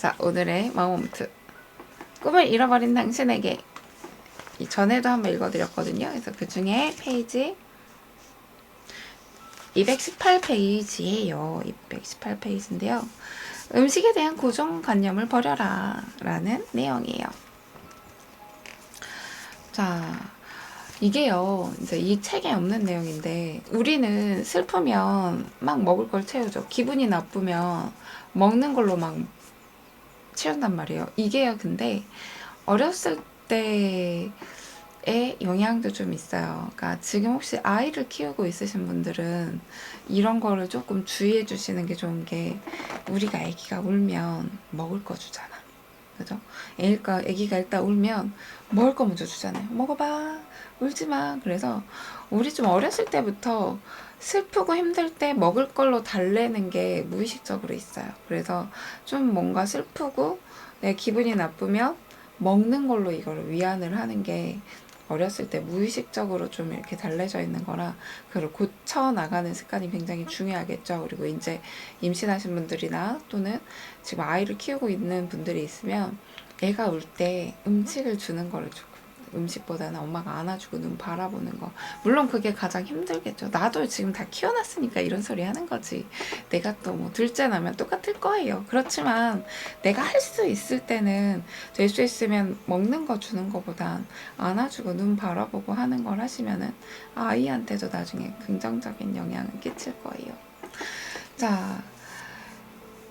자, 오늘의 마모무트. 꿈을 잃어버린 당신에게. 이 전에도 한번 읽어드렸거든요. 그래서 그 중에 페이지 218페이지예요. 218페이지인데요. 음식에 대한 고정관념을 버려라. 라는 내용이에요. 자, 이게요, 이제 이 책에 없는 내용인데, 우리는 슬프면 막 먹을 걸 채우죠. 기분이 나쁘면 먹는 걸로 막 채운단 말이에요. 이게요, 근데 어렸을 때의 영향도 좀 있어요. 그러니까 지금 혹시 아이를 키우고 있으신 분들은 이런 거를 조금 주의해 주시는 게 좋은 게 우리가 아기가 울면 먹을 거 주잖아. 그죠? 애기가, 애기가 일단 울면 먹을 거 먼저 주잖아요. 먹어봐. 울지 마. 그래서 우리 좀 어렸을 때부터 슬프고 힘들 때 먹을 걸로 달래는 게 무의식적으로 있어요. 그래서 좀 뭔가 슬프고 내 기분이 나쁘면 먹는 걸로 이거를 위안을 하는 게 어렸을 때 무의식적으로 좀 이렇게 달래져 있는 거라 그걸 고쳐 나가는 습관이 굉장히 중요하겠죠. 그리고 이제 임신하신 분들이나 또는 지금 아이를 키우고 있는 분들이 있으면 애가 울 때 음식을 주는 거를 조금 음식보다는 엄마가 안아주고 눈 바라보는 거 물론 그게 가장 힘들겠죠. 나도 지금 다 키워놨으니까 이런 소리 하는 거지. 내가 또 뭐 둘째 나면 똑같을 거예요. 그렇지만 내가 할 수 있을 때는 될 수 있으면 먹는 거 주는 거보단 안아주고 눈 바라보고 하는 걸 하시면은 아이한테도 나중에 긍정적인 영향을 끼칠 거예요. 자,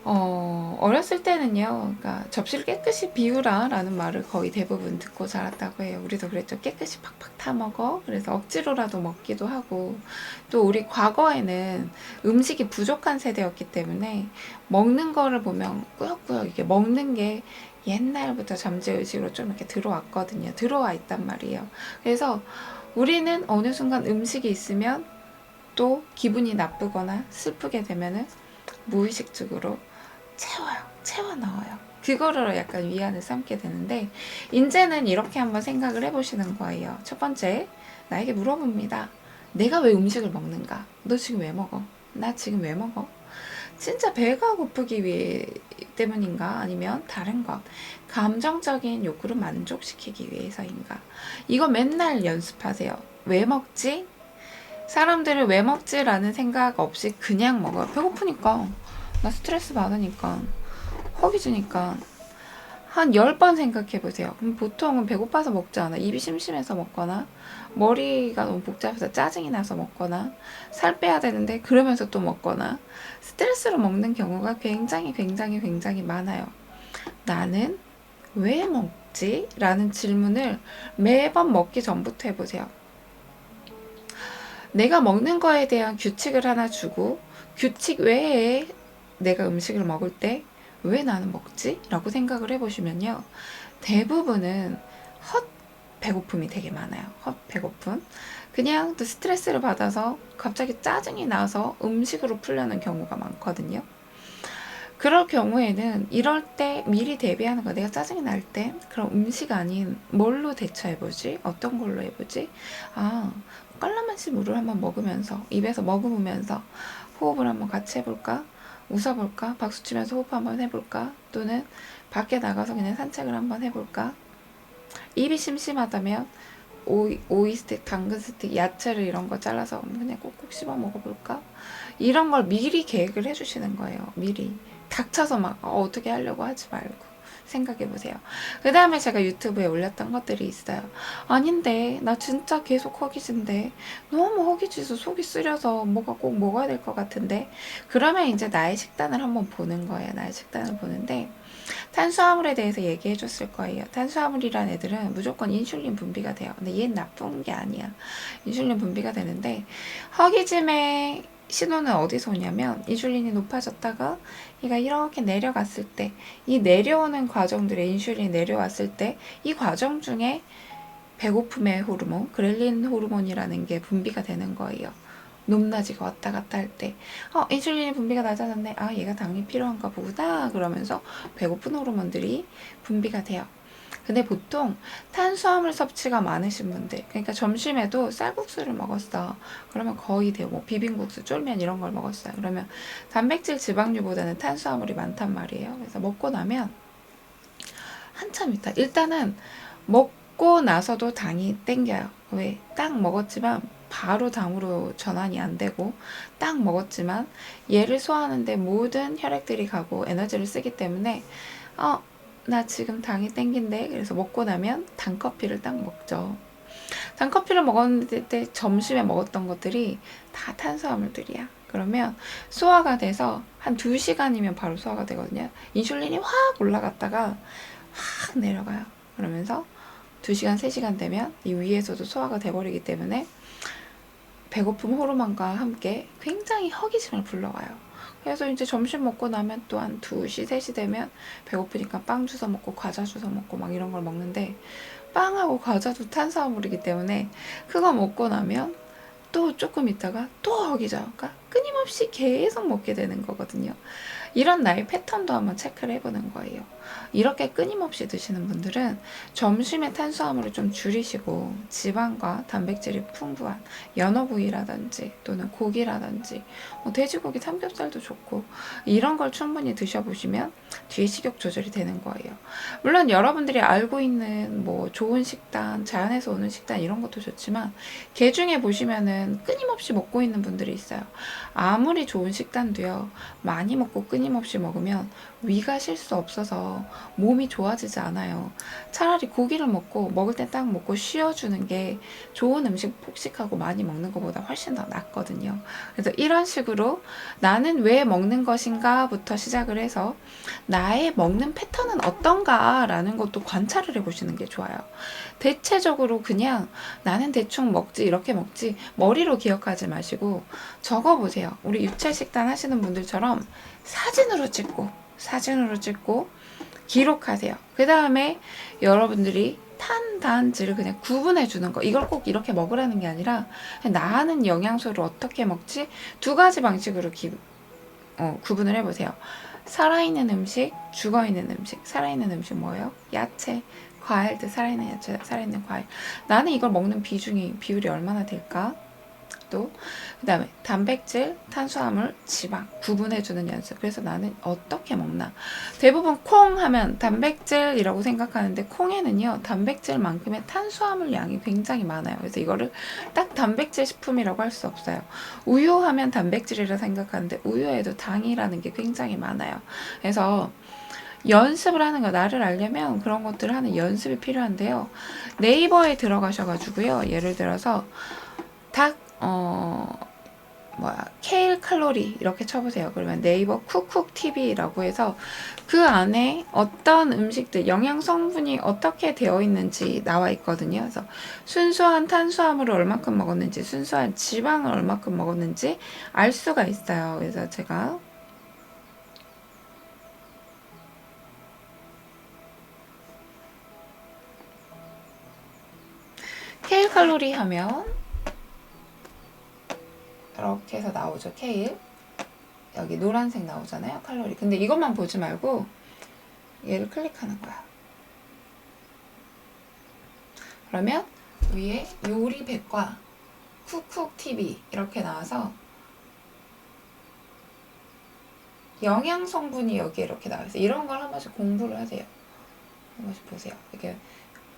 어, 어렸을 때는요, 그러니까 접시를 깨끗이 비우라 라는 말을 거의 대부분 듣고 자랐다고 해요. 우리도 그랬죠. 깨끗이 팍팍 타 먹어. 그래서 억지로라도 먹기도 하고, 또 우리 과거에는 음식이 부족한 세대였기 때문에 먹는 거를 보면 꾸역꾸역 이게 먹는 게 옛날부터 잠재의식으로 좀 이렇게 들어왔거든요. 들어와 있단 말이에요. 그래서 우리는 어느 순간 음식이 있으면 또 기분이 나쁘거나 슬프게 되면은 무의식적으로 채워요. 채워 넣어요. 그거를 약간 위안을 삼게 되는데 이제는 이렇게 한번 생각을 해보시는 거예요. 첫 번째, 나에게 물어봅니다. 내가 왜 음식을 먹는가? 너 지금 왜 먹어? 나 지금 왜 먹어? 진짜 배가 고프기 위해 때문인가? 아니면 다른 것? 감정적인 욕구를 만족시키기 위해서인가? 이거 맨날 연습하세요. 왜 먹지? 사람들을 왜 먹지라는 생각 없이 그냥 먹어요. 배고프니까. 나 스트레스 받으니까. 허기지니까. 한 10번 생각해 보세요. 그럼 보통은 배고파서 먹지 않아. 입이 심심해서 먹거나, 머리가 너무 복잡해서 짜증이 나서 먹거나, 살 빼야 되는데 그러면서 또 먹거나, 스트레스로 먹는 경우가 굉장히 굉장히 굉장히 많아요. 나는 왜 먹지? 라는 질문을 매번 먹기 전부터 해보세요. 내가 먹는 거에 대한 규칙을 하나 주고, 규칙 외에 내가 음식을 먹을 때 왜 나는 먹지? 라고 생각을 해보시면요. 대부분은 헛 배고픔이 되게 많아요. 헛 배고픔. 그냥 또 스트레스를 받아서 갑자기 짜증이 나서 음식으로 풀려는 경우가 많거든요. 그럴 경우에는 이럴 때 미리 대비하는 거 내가 짜증이 날 때 그럼 음식 아닌 뭘로 대처해보지? 어떤 걸로 해보지? 아 깔라만시 물을 한번 먹으면서 입에서 머금으면서 호흡을 한번 같이 해볼까? 웃어볼까? 박수 치면서 호흡 한번 해볼까? 또는 밖에 나가서 그냥 산책을 한번 해볼까? 입이 심심하다면 오이, 오이 스틱, 당근 스틱, 야채를 이런 거 잘라서 그냥 꼭꼭 씹어 먹어볼까? 이런 걸 미리 계획을 해주시는 거예요. 미리. 닥쳐서 막 어, 어떻게 하려고 하지 말고. 생각해 보세요. 그 다음에 제가 유튜브에 올렸던 것들이 있어요. 아닌데, 나 진짜 계속 허기진데, 너무 허기지서 속이 쓰려서 뭐가 꼭 먹어야 될 것 같은데, 그러면 이제 나의 식단을 한번 보는 거예요. 나의 식단을 보는데, 탄수화물에 대해서 얘기해 줬을 거예요. 탄수화물이란 애들은 무조건 인슐린 분비가 돼요. 근데 얘는 나쁜 게 아니야. 인슐린 분비가 되는데, 허기짐의 신호는 어디서 오냐면 인슐린이 높아졌다가 얘가 이렇게 내려갔을 때 이 내려오는 과정들에 인슐린이 내려왔을 때 이 과정 중에 배고픔의 호르몬, 그렐린 호르몬이라는 게 분비가 되는 거예요. 높낮이가 왔다 갔다 할 때, 어, 인슐린이 분비가 낮아졌네. 아, 얘가 당이 필요한가 보구나. 그러면서 배고픈 호르몬들이 분비가 돼요. 근데 보통 탄수화물 섭취가 많으신 분들, 그러니까 점심에도 쌀국수를 먹었어. 그러면 거의 돼요. 뭐 비빔국수, 쫄면 이런 걸 먹었어요. 그러면 단백질 지방류보다는 탄수화물이 많단 말이에요. 그래서 먹고 나면 한참 있다. 일단은 먹고 나서도 당이 땡겨요. 왜? 딱 먹었지만 바로 당으로 전환이 안 되고 딱 먹었지만 얘를 소화하는데 모든 혈액들이 가고 에너지를 쓰기 때문에 어, 나 지금 당이 땡긴데 그래서 먹고 나면 단커피를 딱 먹죠. 단커피를 먹었는데 점심에 먹었던 것들이 다 탄수화물들이야. 그러면 소화가 돼서 한 2시간이면 바로 소화가 되거든요. 인슐린이 확 올라갔다가 확 내려가요. 그러면서 2시간, 3시간 되면 이 위에서도 소화가 돼버리기 때문에 배고픔 호르몬과 함께 굉장히 허기짐을 불러와요. 그래서 이제 점심 먹고 나면 또 한 2시, 3시 되면 배고프니까 빵 주워 먹고 과자 주워 먹고 막 이런 걸 먹는데 빵하고 과자도 탄수화물이기 때문에 그거 먹고 나면 또 조금 있다가 또 허기져. 그러니까 끊임없이 계속 먹게 되는 거거든요. 이런 나의 패턴도 한번 체크를 해보는 거예요. 이렇게 끊임없이 드시는 분들은 점심에 탄수화물을 좀 줄이시고 지방과 단백질이 풍부한 연어 부위라든지 또는 고기라든지 뭐 돼지고기 삼겹살도 좋고 이런 걸 충분히 드셔보시면 뒤에 식욕 조절이 되는 거예요. 물론 여러분들이 알고 있는 뭐 좋은 식단, 자연에서 오는 식단 이런 것도 좋지만 개 중에 보시면은 끊임없이 먹고 있는 분들이 있어요. 아무리 좋은 식단도요 많이 먹고 끊임없이 먹으면 위가 쉴 수 없어서 몸이 좋아지지 않아요. 차라리 고기를 먹고 먹을 때 딱 먹고 쉬어주는 게 좋은 음식 폭식하고 많이 먹는 것보다 훨씬 더 낫거든요. 그래서 이런 식으로 나는 왜 먹는 것인가부터 시작을 해서 나의 먹는 패턴은 어떤가라는 것도 관찰을 해보시는 게 좋아요. 대체적으로 그냥 나는 대충 먹지 이렇게 먹지 머리로 기억하지 마시고 적어보세요. 우리 유체 식단 하시는 분들처럼 사진으로 찍고 사진으로 찍고 기록하세요. 그 다음에 여러분들이 탄, 단지를 그냥 구분해 주는 거. 이걸 꼭 이렇게 먹으라는 게 아니라 나는 영양소를 어떻게 먹지? 두 가지 방식으로 기, 어, 구분을 해보세요. 살아있는 음식, 죽어있는 음식. 살아있는 음식 뭐예요? 야채, 과일들, 살아있는 야채, 살아있는 과일. 나는 이걸 먹는 비중이, 비율이 얼마나 될까? 또 그다음에 단백질, 탄수화물, 지방 구분해주는 연습. 그래서 나는 어떻게 먹나? 대부분 콩 하면 단백질이라고 생각하는데 콩에는요 단백질만큼의 탄수화물 양이 굉장히 많아요. 그래서 이거를 딱 단백질 식품이라고 할 수 없어요. 우유 하면 단백질이라 생각하는데 우유에도 당이라는 게 굉장히 많아요. 그래서 연습을 하는 거 나를 알려면 그런 것들을 하는 연습이 필요한데요. 네이버에 들어가셔가지고요. 예를 들어서 닭 어, 뭐야, 케일 칼로리 이렇게 쳐보세요. 그러면 네이버 쿡쿡 TV라고 해서 그 안에 어떤 음식들, 영양 성분이 어떻게 되어 있는지 나와 있거든요. 그래서 순수한 탄수화물을 얼마큼 먹었는지, 순수한 지방을 얼마큼 먹었는지 알 수가 있어요. 그래서 제가 케일 칼로리 하면 이렇게 해서 나오죠. 케일. 여기 노란색 나오잖아요. 칼로리. 근데 이것만 보지 말고 얘를 클릭하는 거야. 그러면 위에 요리 백과 쿡쿡 TV 이렇게 나와서 영양 성분이 여기 이렇게 나와 있어요. 이런 걸 한 번씩 공부를 하세요. 한 번씩 보세요. 이렇게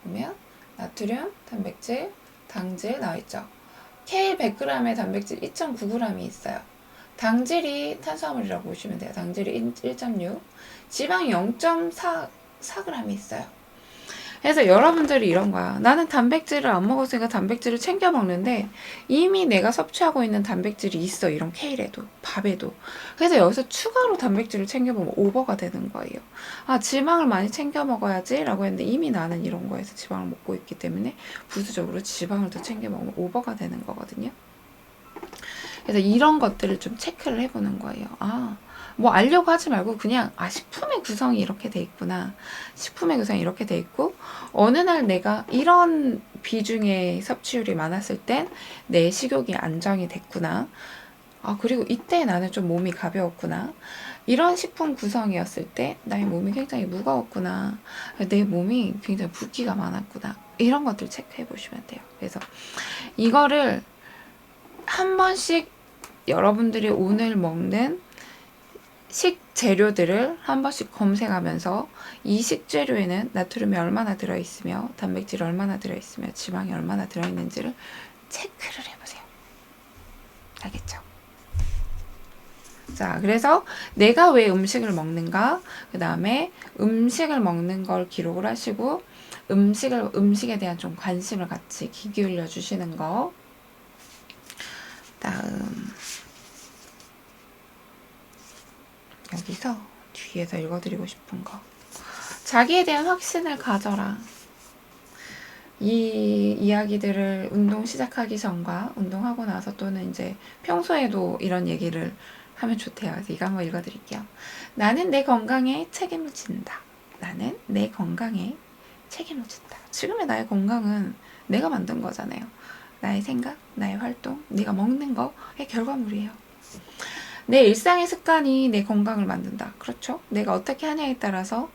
보면 나트륨, 단백질, 당질 나와 있죠. K 100g의 단백질 2.9g이 있어요. 당질이 탄수화물이라고 보시면 돼요. 당질이 1.6, 지방이 0.4 4g이 있어요. 그래서 여러분들이 이런 거야. 나는 단백질을 안 먹었으니까 단백질을 챙겨 먹는데 이미 내가 섭취하고 있는 단백질이 있어. 이런 케일에도, 밥에도. 그래서 여기서 추가로 단백질을 챙겨 먹으면 오버가 되는 거예요. 아, 지방을 많이 챙겨 먹어야지 라고 했는데 이미 나는 이런 거에서 지방을 먹고 있기 때문에 부수적으로 지방을 더 챙겨 먹으면 오버가 되는 거거든요. 그래서 이런 것들을 좀 체크를 해보는 거예요. 아, 뭐 알려고 하지 말고 그냥 아 식품의 구성이 이렇게 돼 있구나. 식품의 구성이 이렇게 돼 있고 어느 날 내가 이런 비중의 섭취율이 많았을 땐 내 식욕이 안정이 됐구나. 아 그리고 이때 나는 좀 몸이 가벼웠구나. 이런 식품 구성이었을 때 나의 몸이 굉장히 무거웠구나. 내 몸이 굉장히 붓기가 많았구나. 이런 것들 체크해 보시면 돼요. 그래서 이거를 한 번씩 여러분들이 오늘 먹는 식재료들을 한 번씩 검색하면서 이 식재료에는 나트륨이 얼마나 들어있으며 단백질이 얼마나 들어있으며 지방이 얼마나 들어있는지를 체크를 해보세요. 알겠죠? 자, 그래서 내가 왜 음식을 먹는가? 그 다음에 음식을 먹는 걸 기록을 하시고 음식을 음식에 대한 좀 관심을 같이 기 기울여 주시는 거. 다음 여기서 뒤에서 읽어드리고 싶은 거. 자기에 대한 확신을 가져라. 이 이야기들을 운동 시작하기 전과 운동하고 나서 또는 이제 평소에도 이런 얘기를 하면 좋대요. 그래서 이거 한번 읽어드릴게요. 나는 내 건강에 책임을 진다. 나는 내 건강에 책임을 진다. 지금의 나의 건강은 내가 만든 거잖아요. 나의 생각, 나의 활동, 네가 먹는 거의 결과물이에요. 내 일상의 습관이 내 건강을 만든다. 그렇죠? 내가 어떻게 하냐에 따라서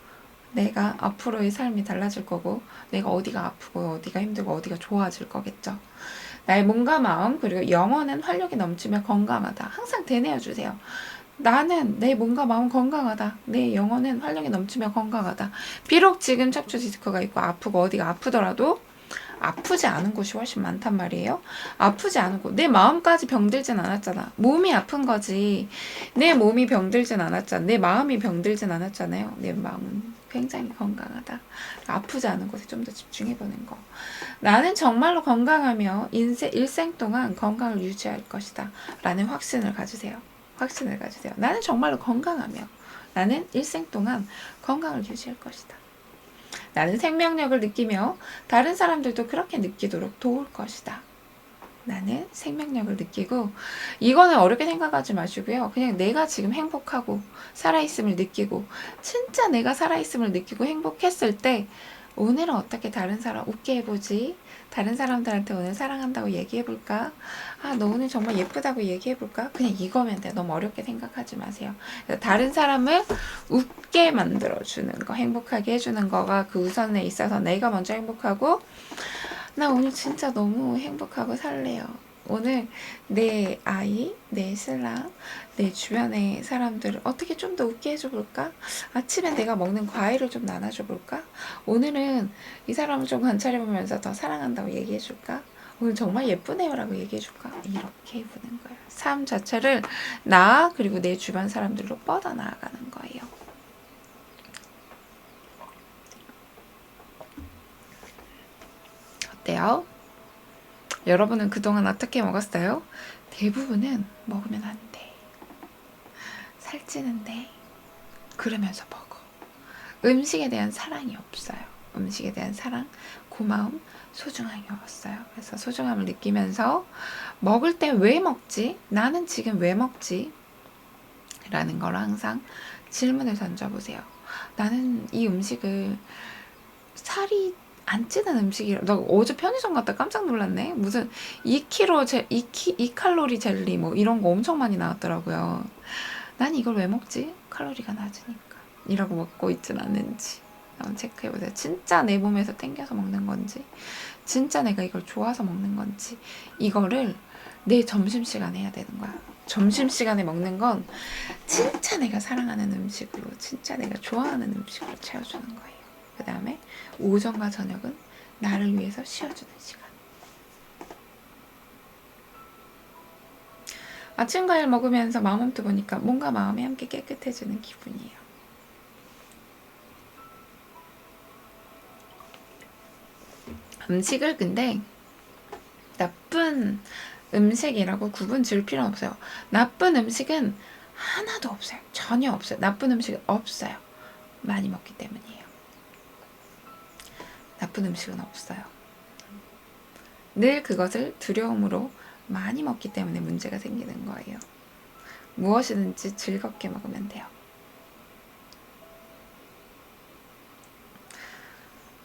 내가 앞으로의 삶이 달라질 거고, 내가 어디가 아프고, 어디가 힘들고, 어디가 좋아질 거겠죠. 나의 몸과 마음, 그리고 영혼은 활력이 넘치며 건강하다. 항상 되뇌어 주세요. 나는 내 몸과 마음 건강하다. 내 영혼은 활력이 넘치며 건강하다. 비록 지금 척추 디스크가 있고 아프고 어디가 아프더라도 아프지 않은 곳이 훨씬 많단 말이에요. 아프지 않은 곳. 내 마음까지 병들진 않았잖아. 몸이 아픈 거지. 내 몸이 병들진 않았잖아. 내 마음이 병들진 않았잖아요. 내 마음은 굉장히 건강하다. 아프지 않은 곳에 좀 더 집중해보는 거. 나는 정말로 건강하며 인생, 일생 동안 건강을 유지할 것이다. 라는 확신을 가지세요. 확신을 가지세요. 나는 정말로 건강하며 나는 일생 동안 건강을 유지할 것이다. 나는 생명력을 느끼며 다른 사람들도 그렇게 느끼도록 도울 것이다. 나는 생명력을 느끼고 이거는 어렵게 생각하지 마시고요. 그냥 내가 지금 행복하고 살아있음을 느끼고 진짜 내가 살아있음을 느끼고 행복했을 때 오늘은 어떻게 다른 사람 웃게 해보지? 다른 사람들한테 오늘 사랑한다고 얘기해볼까? 아, 너 오늘 정말 예쁘다고 얘기해볼까? 그냥 이거면 돼. 너무 어렵게 생각하지 마세요. 다른 사람을 웃게 만들어주는 거, 행복하게 해주는 거가 그 우선에 있어서 내가 먼저 행복하고, 나 오늘 진짜 너무 행복하고 살래요. 오늘 내 아이, 내 신랑, 내 주변의 사람들을 어떻게 좀 더 웃게 해줘 볼까? 아침에 내가 먹는 과일을 좀 나눠줘 볼까? 오늘은 이 사람을 좀 관찰해 보면서 더 사랑한다고 얘기해 줄까? 오늘 정말 예쁘네요 라고 얘기해 줄까? 이렇게 보는 거예요. 삶 자체를 나 그리고 내 주변 사람들로 뻗어 나아가는 거예요. 어때요? 여러분은 그동안 어떻게 먹었어요? 대부분은 먹으면 안 돼. 살찌는데 그러면서 먹어. 음식에 대한 사랑이 없어요. 음식에 대한 사랑, 고마움, 소중함이 없어요. 그래서 소중함을 느끼면서 먹을 때 왜 먹지? 나는 지금 왜 먹지? 라는 걸 항상 질문을 던져보세요. 나는 이 음식을 살이 안 찌는 음식이라 나 어제 편의점 갔다 깜짝 놀랐네. 무슨 2kg 제 2키 2칼로리 젤리 뭐 이런 거 엄청 많이 나왔더라고요. 난 이걸 왜 먹지? 칼로리가 낮으니까. 이라고 먹고 있진 않은지. 한번 체크해보세요. 진짜 내 몸에서 땡겨서 먹는 건지 진짜 내가 이걸 좋아서 먹는 건지 이거를 내 점심시간에 해야 되는 거야. 점심시간에 먹는 건 진짜 내가 사랑하는 음식으로 진짜 내가 좋아하는 음식으로 채워주는 거예요 그 다음에 오전과 저녁은 나를 위해서 쉬어주는 시간. 아침 과일 먹으면서 마음도 보니까 뭔가 마음이 함께 깨끗해지는 기분이에요. 음식을 근데 나쁜 음식이라고 구분 지을 필요는 없어요. 나쁜 음식은 하나도 없어요. 전혀 없어요. 나쁜 음식은 없어요. 많이 먹기 때문이에요. 나쁜 음식은 없어요. 늘 그것을 두려움으로 많이 먹기 때문에 문제가 생기는 거예요. 무엇이든지 즐겁게 먹으면 돼요.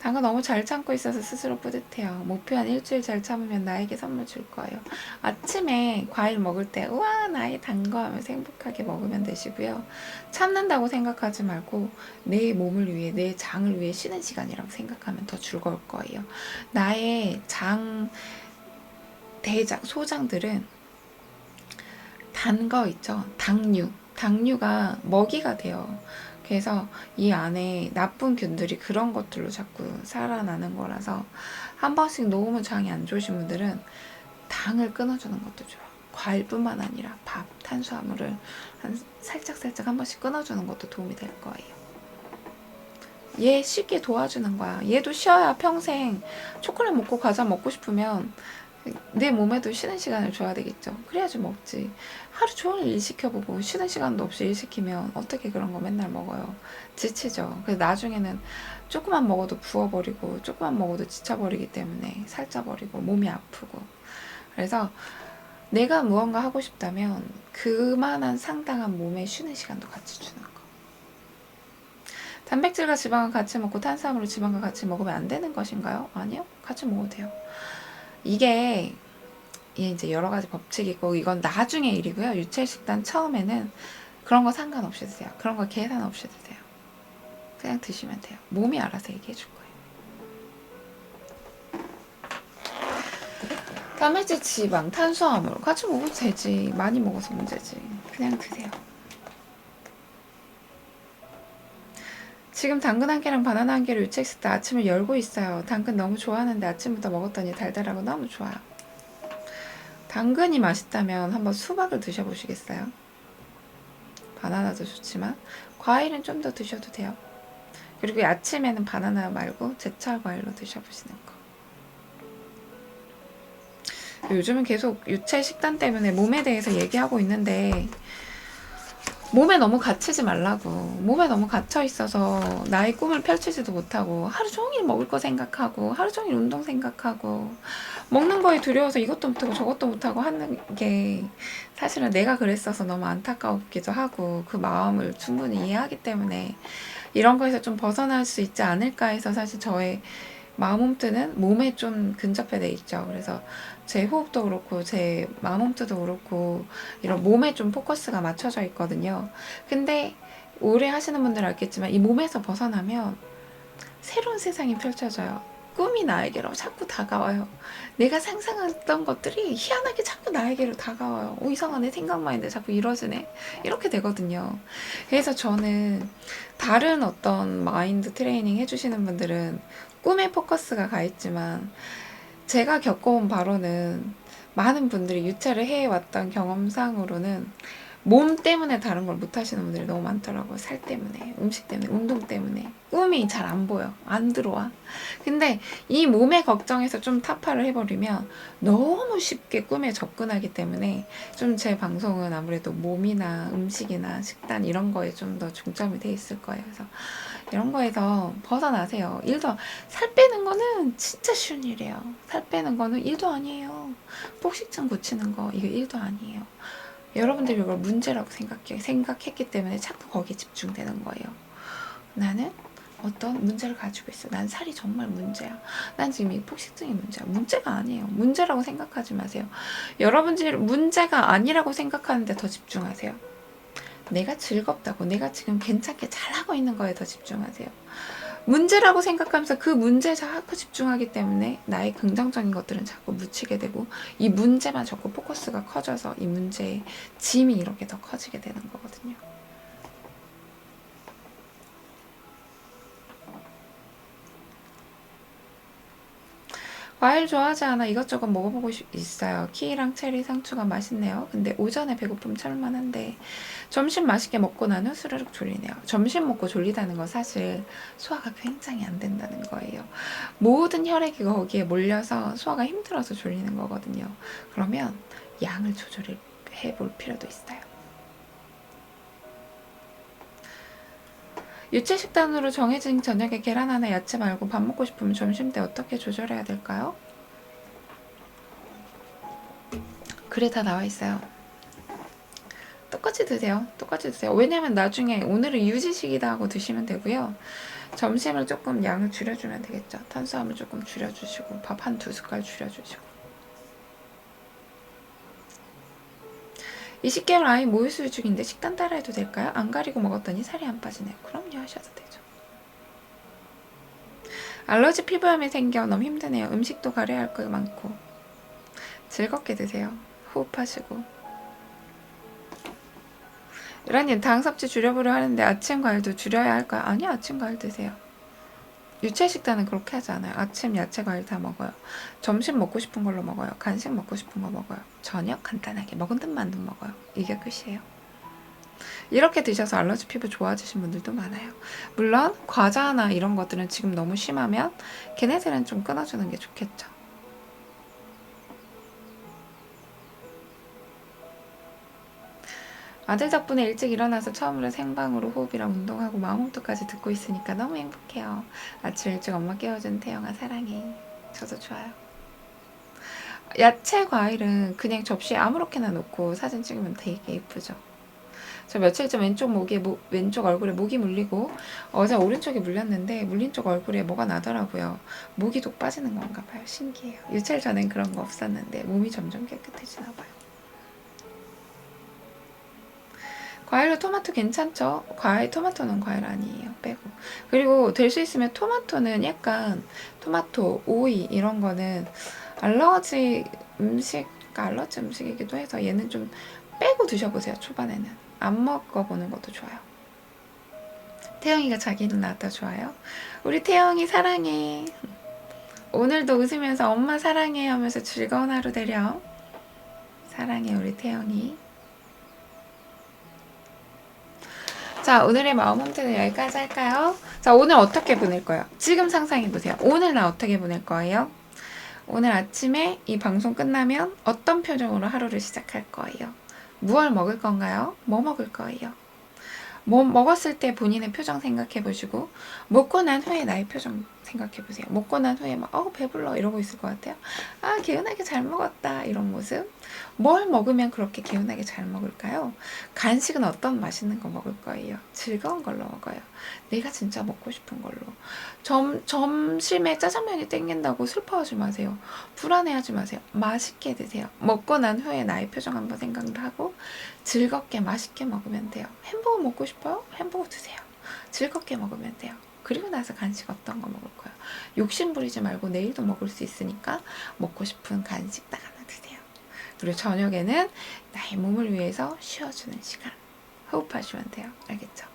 당근 너무 잘 참고 있어서 스스로 뿌듯해요. 목표 한 일주일 잘 참으면 나에게 선물 줄 거예요. 아침에 과일 먹을 때 우와 나의 단거 하면서 행복하게 먹으면 되시고요. 참는다고 생각하지 말고 내 몸을 위해 내 장을 위해 쉬는 시간이라고 생각하면 더 즐거울 거예요. 나의 장 대장 소장들은 단 거 있죠. 당류. 당류가 먹이가 돼요. 그래서 이 안에 나쁜 균들이 그런 것들로 자꾸 살아나는 거라서 한 번씩 너무 장이 안 좋으신 분들은 당을 끊어주는 것도 좋아요. 과일뿐만 아니라 밥, 탄수화물을 한 살짝 살짝 한 번씩 끊어주는 것도 도움이 될 거예요. 얘 쉽게 도와주는 거야. 얘도 쉬어야 평생 초콜릿 먹고 과자 먹고 싶으면 내 몸에도 쉬는 시간을 줘야 되겠죠. 그래야지 먹지. 하루 종일 일 시켜보고 쉬는 시간도 없이 일 시키면 어떻게 그런 거 맨날 먹어요. 지치죠. 그래서 나중에는 조금만 먹어도 부어버리고 조금만 먹어도 지쳐버리기 때문에 살쪄버리고 몸이 아프고. 그래서 내가 무언가 하고 싶다면 그만한 상당한 몸에 쉬는 시간도 같이 주는 거. 단백질과 지방을 같이 먹고 탄수화물을 지방과 같이 먹으면 안 되는 것인가요? 아니요. 같이 먹어도 돼요. 이게 이제 여러 가지 법칙이 있고 이건 나중에 일이고요. 유체 식단 처음에는 그런 거 상관없이 드세요. 그런 거 계산 없이 드세요. 그냥 드시면 돼요. 몸이 알아서 얘기해 줄 거예요. 단백질, 지방, 탄수화물 같이 먹어도 되지. 많이 먹어서 문제지. 그냥 드세요. 지금 당근 한 개랑 바나나 한 개를 유책 식단 아침을 열고 있어요. 당근 너무 좋아하는데 아침부터 먹었더니 달달하고 너무 좋아요. 당근이 맛있다면 한번 수박을 드셔보시겠어요? 바나나도 좋지만 과일은 좀 더 드셔도 돼요. 그리고 아침에는 바나나 말고 제철 과일로 드셔보시는 거. 요즘은 계속 유체 식단 때문에 몸에 대해서 얘기하고 있는데 몸에 너무 갇히지 말라고. 몸에 너무 갇혀 있어서 나의 꿈을 펼치지도 못하고 하루 종일 먹을 거 생각하고 하루 종일 운동 생각하고 먹는 거에 두려워서 이것도 못하고 저것도 못하고 하는 게 사실은 내가 그랬어서 너무 안타까웠기도 하고 그 마음을 충분히 이해하기 때문에 이런 거에서 좀 벗어날 수 있지 않을까 해서 사실 저의 마음홈트는 몸에 좀 근접해 돼 있죠. 그래서 제 호흡도 그렇고 제 마음홈트도 그렇고 이런 몸에 좀 포커스가 맞춰져 있거든요. 근데 오래 하시는 분들은 알겠지만 이 몸에서 벗어나면 새로운 세상이 펼쳐져요. 꿈이 나에게로 자꾸 다가와요. 내가 상상했던 것들이 희한하게 자꾸 나에게로 다가와요. 오, 이상하네. 생각만 했는데 자꾸 이뤄지네. 이렇게 되거든요. 그래서 저는 다른 어떤 마인드 트레이닝 해주시는 분들은 꿈에 포커스가 가 있지만 제가 겪어온 바로는 많은 분들이 유체를 해왔던 경험상으로는 몸 때문에 다른 걸 못 하시는 분들이 너무 많더라고요. 살 때문에, 음식 때문에, 운동 때문에. 꿈이 잘 안 보여. 안 들어와. 근데 이 몸의 걱정에서 좀 타파를 해버리면 너무 쉽게 꿈에 접근하기 때문에 좀 제 방송은 아무래도 몸이나 음식이나 식단 이런 거에 좀 더 중점이 돼 있을 거예요. 그래서 이런 거에서 벗어나세요. 일도 살 빼는 거는 진짜 쉬운 일이에요. 살 빼는 거는 일도 아니에요. 폭식증 고치는 거 이거 일도 아니에요. 여러분들이 이걸 문제라고 생각해 생각했기 때문에 자꾸 거기에 집중되는 거예요. 나는 어떤 문제를 가지고 있어. 난 살이 정말 문제야. 난 지금 이 폭식증이 문제야. 문제가 아니에요. 문제라고 생각하지 마세요. 여러분들 문제가 아니라고 생각하는데 더 집중하세요. 내가 즐겁다고, 내가 지금 괜찮게 잘하고 있는 거에 더 집중하세요. 문제라고 생각하면서 그 문제에 자꾸 집중하기 때문에 나의 긍정적인 것들은 자꾸 묻히게 되고 이 문제만 자꾸 포커스가 커져서 이 문제의 짐이 이렇게 더 커지게 되는 거거든요. 과일 좋아하지 않아 이것저것 먹어보고 싶- 있어요. 키위랑 체리, 상추가 맛있네요. 근데 오전에 배고픔 참을만한데 점심 맛있게 먹고 난 후 스르륵 졸리네요. 점심 먹고 졸리다는 건 사실 소화가 굉장히 안 된다는 거예요. 모든 혈액이 거기에 몰려서 소화가 힘들어서 졸리는 거거든요. 그러면 양을 조절해 볼 필요도 있어요. 유체 식단으로 정해진 저녁에 계란 하나 야채 말고 밥 먹고 싶으면 점심 때 어떻게 조절해야 될까요? 글에 다 나와 있어요. 똑같이 드세요. 똑같이 드세요. 왜냐면 나중에 오늘은 유지식이다 하고 드시면 되고요. 점심을 조금 양을 줄여주면 되겠죠. 탄수화물 조금 줄여주시고 밥 한 두 숟갈 줄여주시고 20개월 아이 모유수유 중인데 식단 따라 해도 될까요? 안 가리고 먹었더니 살이 안 빠지네요. 그럼요 하셔도 되죠. 알러지 피부염이 생겨 너무 힘드네요. 음식도 가려야 할 거 많고 즐겁게 드세요. 호흡하시고 이란님 당 섭취 줄여보려 하는데 아침 과일도 줄여야 할까요? 아니 아침 과일 드세요. 유체 식단은 그렇게 하지 않아요. 아침 야채 과일 다 먹어요. 점심 먹고 싶은 걸로 먹어요. 간식 먹고 싶은 거 먹어요. 저녁 간단하게 먹은 듯만 듯 먹어요. 이게 끝이에요. 이렇게 드셔서 알러지 피부 좋아지신 분들도 많아요. 물론 과자나 이런 것들은 지금 너무 심하면 걔네들은 좀 끊어주는 게 좋겠죠. 아들 덕분에 일찍 일어나서 처음으로 생방으로 호흡이랑 운동하고 마음홈토까지 듣고 있으니까 너무 행복해요. 아침 일찍 엄마 깨워준 태영아 사랑해. 저도 좋아요. 야채 과일은 그냥 접시에 아무렇게나 놓고 사진 찍으면 되게 예쁘죠. 저 며칠 전 왼쪽 목에 모, 왼쪽 얼굴에 목이 물리고 어제 오른쪽에 물렸는데 물린 쪽 얼굴에 뭐가 나더라고요. 목이 독 빠지는 건가 봐요. 신기해요. 유찰 전엔 그런 거 없었는데 몸이 점점 깨끗해지나 봐요. 과일로 토마토 괜찮죠? 과일 토마토는 과일 아니에요. 빼고. 그리고 될 수 있으면 토마토는 약간 토마토, 오이 이런 거는 알러지 음식, 알러지 음식이기도 해서 얘는 좀 빼고 드셔보세요. 초반에는 안 먹어보는 것도 좋아요. 태영이가 자기는 낳았다 좋아요. 우리 태영이 사랑해. 오늘도 웃으면서 엄마 사랑해 하면서 즐거운 하루 되렴. 사랑해 우리 태영이. 자, 오늘의 마음 홈트는 여기까지 할까요? 자, 오늘 어떻게 보낼 거예요? 지금 상상해 보세요. 오늘 나 어떻게 보낼 거예요? 오늘 아침에 이 방송 끝나면 어떤 표정으로 하루를 시작할 거예요? 무얼 먹을 건가요? 뭐 먹을 거예요? 뭐 먹었을 때 본인의 표정 생각해 보시고 먹고 난 후에 나의 표정 생각해 보세요. 먹고 난 후에 막 어 배불러 이러고 있을 것 같아요. 아 개운하게 잘 먹었다 이런 모습. 뭘 먹으면 그렇게 개운하게 잘 먹을까요? 간식은 어떤 맛있는 거 먹을 거예요? 즐거운 걸로 먹어요. 내가 진짜 먹고 싶은 걸로. 점 점심에 짜장면이 땡긴다고 슬퍼하지 마세요. 불안해하지 마세요. 맛있게 드세요. 먹고 난 후에 나의 표정 한번 생각을 하고 즐겁게 맛있게 먹으면 돼요. 햄버거 먹고 싶어요? 햄버거 드세요. 즐겁게 먹으면 돼요. 그리고 나서 간식 어떤 거 먹을 거예요. 욕심 부리지 말고 내일도 먹을 수 있으니까 먹고 싶은 간식 딱 하나 드세요. 그리고 저녁에는 나의 몸을 위해서 쉬어주는 시간. 호흡하시면 돼요. 알겠죠?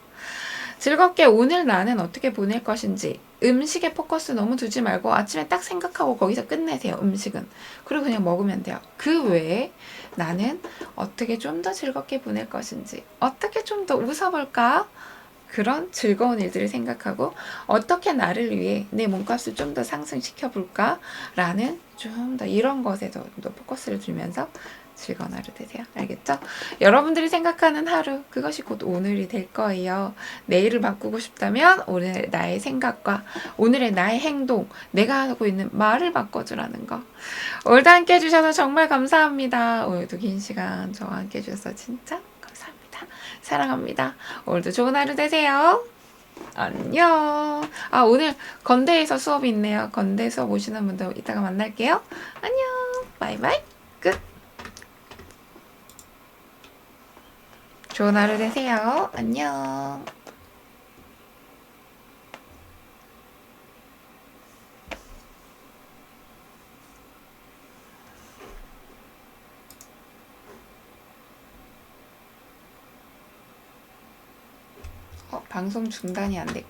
즐겁게 오늘 나는 어떻게 보낼 것인지 음식에 포커스 너무 두지 말고 아침에 딱 생각하고 거기서 끝내세요. 음식은. 그리고 그냥 먹으면 돼요. 그 외에 나는 어떻게 좀 더 즐겁게 보낼 것인지 어떻게 좀 더 웃어볼까? 그런 즐거운 일들을 생각하고 어떻게 나를 위해 내 몸값을 좀 더 상승시켜 볼까? 라는 좀 더 이런 것에 더, 더 포커스를 두면서 즐거운 하루 되세요. 알겠죠? 여러분들이 생각하는 하루, 그것이 곧 오늘이 될 거예요. 내일을 바꾸고 싶다면 오늘 나의 생각과 오늘의 나의 행동, 내가 하고 있는 말을 바꿔주라는 거. 오늘도 함께 해주셔서 정말 감사합니다. 오늘도 긴 시간 저와 함께 해주셔서 진짜 감사합니다. 사랑합니다. 오늘도 좋은 하루 되세요. 안녕. 아, 오늘 건대에서 수업이 있네요. 건대 수업 오시는 분들 이따가 만날게요. 안녕. 바이바이. 끝. 좋은 하루 되세요. 안녕. 어.